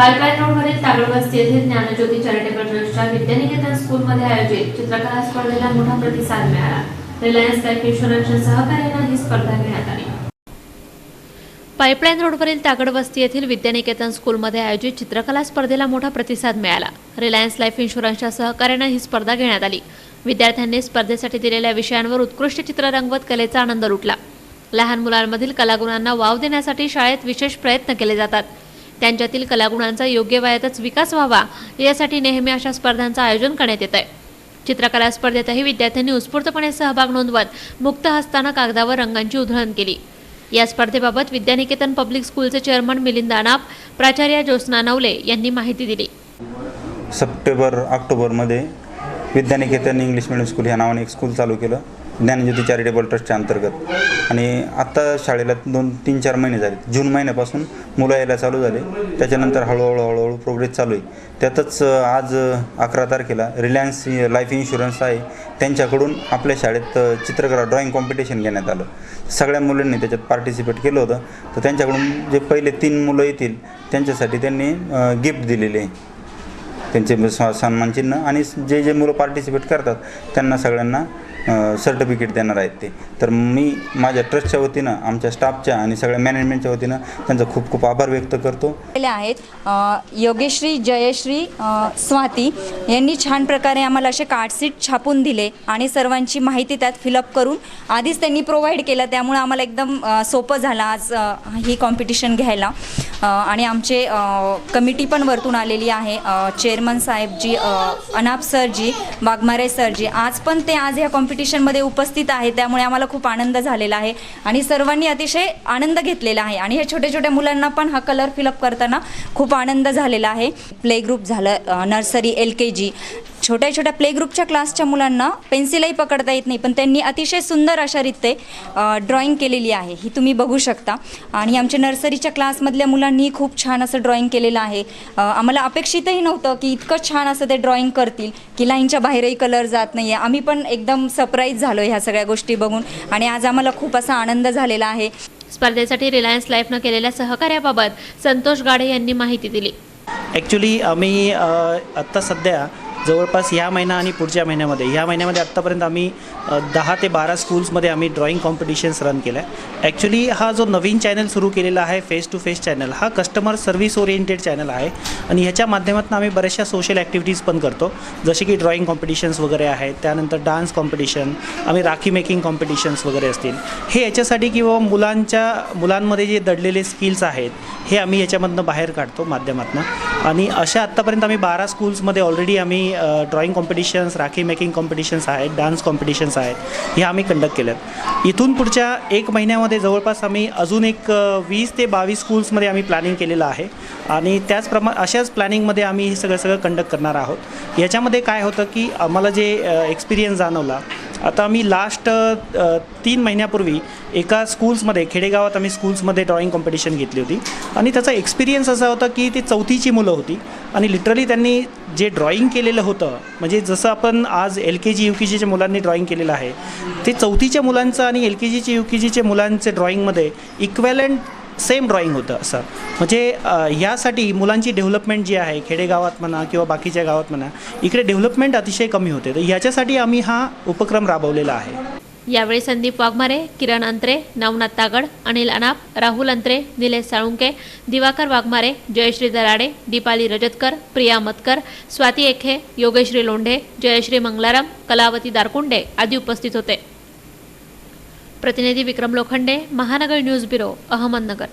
Pipeline रोडवरील तागडवस्ती येथील Gyanjyoti charitable ट्रस्टच्या विद्यानिकेतन स्कूलमध्ये आयोजित चित्रकला स्पर्धेला मोठा प्रतिसाद मिळाला. रिलायन्स लाईफ इन्शुरन्सच्या सहकार्यानं ही स्पर्धा घेण्यात आली. पाईपलाईन रोडवरील तागडवस्ती येथील विद्यानिकेतन स्कूलमध्ये आयोजित चित्रकला स्पर्धेला मोठा प्रतिसाद मिळाला. रिलायन्स लाईफ इन्शुरन्सच्या सहकार्यानं ही स्पर्धा घेण्यात आली. विद्यार्थ्यांनी स्पर्धेसाठी दिलेल्या विषयांवर उत्कृष्ट चित्र रंगवत कलेचा आनंद लुटला. लहान मुलांमधील कलागुणांना वाव देण्यासाठी शाळेत विशेष प्रयत्न केले जातात. त्यांच्यातील कलागुणांचा योग्य वयातच विकास व्हावा यासाठी नेहमी अशा स्पर्धांचं आयोजन करण्यात येत आहे चित्रकला स्पर्धेतही विद्यार्थ्यांनी उत्स्फूर्तपणे सहभाग नोंदवत मुक्त हस्तानं कागदावर रंगांची उधळण केली. या स्पर्धेबाबत विद्यानिकेतन पब्लिक स्कूलचे चेअरमन मिलिंद अनाप प्राचार्य ज्योत्स्ना नवले यांनी माहिती दिली. सप्टेंबर ऑक्टोबरमध्ये विद्यानिकेतन इंग्लिश मिडियम स्कूल या नावाने एक स्कूल चालू केलं. ज्ञानज्योती चॅरिटेबल ट्रस्टच्या अंतर्गत. आणि आत्ता शाळेला दोन तीन चार महिने झाले. जून महिन्यापासून मुलं यायला चालू झाले. त्याच्यानंतर हळूहळू हळूहळू प्रोग्रेस चालू आहे. त्यातच आज अकरा तारखेला रिलायन्स लाईफ इन्शुरन्स आहे. त्यांच्याकडून आपल्या शाळेत चित्रकला ड्रॉइंग कॉम्पिटिशन घेण्यात आलं. सगळ्या मुलांनी त्याच्यात पार्टिसिपेट केलं होतं. तर त्यांच्याकडून जे पहिले तीन मुलं येतील त्यांच्यासाठी त्यांनी गिफ्ट दिलेले आहे. त्यांचे स- आणि जे जे मुलं पार्टिसिपेट करतात त्यांना सगळ्यांना सर्टिफिकेट देणार आहेत ते. तर मी माझ्या ट्रस्टच्या वतीनं आमच्या स्टाफच्या आणि सगळ्या मॅनेजमेंटच्या वतीनं त्यांचा खूप खूप आभार व्यक्त करतो. केले आहेत. योगेश्री जयश्री स्वाती यांनी छान प्रकारे आम्हाला असे कार्डशीट छापून दिले आणि सर्वांची माहिती त्यात फिलअप करून आधीच त्यांनी प्रोव्हाइड केलं. त्यामुळे आम्हाला एकदम सोपं झालं आज ही कॉम्पिटिशन घ्यायला. आणि आमचे कमिटी पण वरतून आलेली आहे चेअरमन साहेबजी अनाप सरजी वाघमारे सरजी आज पण ते आज या कॉम्पिटिशनमध्ये उपस्थित आहे त्यामुळे आम्हाला खूप आनंद झालेला आहे आणि सर्वांनी अतिशय आनंद घेतलेला आहे. आणि ह्या छोट्या छोट्या मुलांना पण हा कलर फिलअप करताना खूप आनंद झालेला आहे. प्ले ग्रुप झालं नर्सरी एल के जी छोट्या छोट्या प्ले ग्रुपच्या क्लासच्या मुलांना पेन्सिलही पकडता येत नाही. पण त्यांनी अतिशय सुंदर अशा रीते ड्रॉइंग केलेली आहे. ही तुम्ही बघू शकता. आणि आमच्या नर्सरीच्या क्लासमधल्या मुलांनी खूप छान असं ड्रॉइंग केलेलं आहे. आम्हाला अपेक्षितही नव्हतं की इतकं छान असं ते ड्रॉइंग करतील की लाईनच्या बाहेरही कलर जात नाही आहे आम्ही पण एकदम सरप्राईज झालो ह्या सगळ्या गोष्टी बघून. आणि आज आम्हाला खूप असा आनंद झालेला आहे. स्पर्धेसाठी रिलायन्स लाईफनं केलेल्या सहकार्याबाबत संतोष गाडे यांनी माहिती दिली. ॲक्च्युली आम्ही आत्ता सध्या जवळपास ह्या महिना आणि पुढच्या महिन्यामध्ये. ह्या महिन्यामध्ये आत्तापर्यंत आम्ही दहा ते बारा स्कूल्समध्ये आम्ही ड्रॉईंग कॉम्पिटिशन्स रन केलं आहे ॲक्च्युली हा जो नवीन चॅनल सुरू केलेला आहे फेस टू फेस चॅनल हा कस्टमर सर्व्हिस ओरिएंटेड चॅनल आहे आणि ह्याच्या माध्यमातून आम्ही बऱ्याचशा सोशल ॲक्टिव्हिटीज पण करतो. जसे की ड्रॉईंग कॉम्पिटिशन्स वगैरे आहेत त्यानंतर डान्स कॉम्पिटिशन आम्ही राखी मेकिंग कॉम्पिटिशन्स वगैरे असतील. हे याच्यासाठी किंवा मुलांच्या मुलांमध्ये जे दडलेले स्किल्स आहेत हे आम्ही याच्यामधनं बाहेर काढतो माध्यमातून. आणि अशा आत्तापर्यंत आम्ही बारा स्कूल्समध्ये ऑलरेडी आम्ही drawing competitions rakhi making competitions आहेत डान्स कॉम्पिटिशन्स आहेत हे आम्ही कंडक्ट केल्यात इथून पुढच्या एक महिन्यामध्ये जवळपास आम्ही अजून एक वीस ते बावीस स्कूल्समध्ये आम्ही प्लॅनिंग केलेलं आहे. आणि त्याचप्रमा अशाच प्लॅनिंगमध्ये आम्ही हे सगळं सगळं कंडक्ट करणार आहोत. याच्यामध्ये काय होतं की आम्हाला जे एक्सपिरियन्स जाणवला आता आम्ही लास्ट तीन महिन्यापूर्वी एका स्कूल्समध्ये खेडेगावात आम्ही स्कूल्समध्ये ड्रॉईंग कॉम्पिटिशन घेतली होती. आणि त्याचा एक्सपिरियन्स असा होता की ती चौथीची मुलं होती. आणि लिटरली त्यांनी जे ड्रॉईंग केलेलं होतं म्हणजे जसं आपण आज एल के जी यू के जीच्या मुलांनी ड्रॉईंग केलेलं आहे ते चौथीच्या मुलांचं आणि एल के जीचे यू के जीच्या मुलांचे ड्रॉईंगमध्ये इक्वॅलंट सेम ड्रॉईंग होतं असं म्हणजे यासाठी मुलांची डेव्हलपमेंट जी आहे खेडेगावात म्हणा किंवा बाकीच्या गावात म्हणा इकडे डेव्हलपमेंट अतिशय कमी होते. तर ह्याच्यासाठी आम्ही हा उपक्रम राबवलेला आहे. यावेळी संदीप वाघमारे किरण अंत्रे नवनाथ तागड अनिल अनाप राहुल अंत्रे निलेश साळुंके दिवाकर वाघमारे जयश्री दराडे दीपाली रजतकर प्रिया मतकर स्वाती एखे योगेश्री लोंढे जयश्री मंगलाराम कलावती दारकुंडे आदी उपस्थित होते. प्रतिनिधी विक्रम लोखंडे महानगर न्यूज ब्युरो अहमदनगर.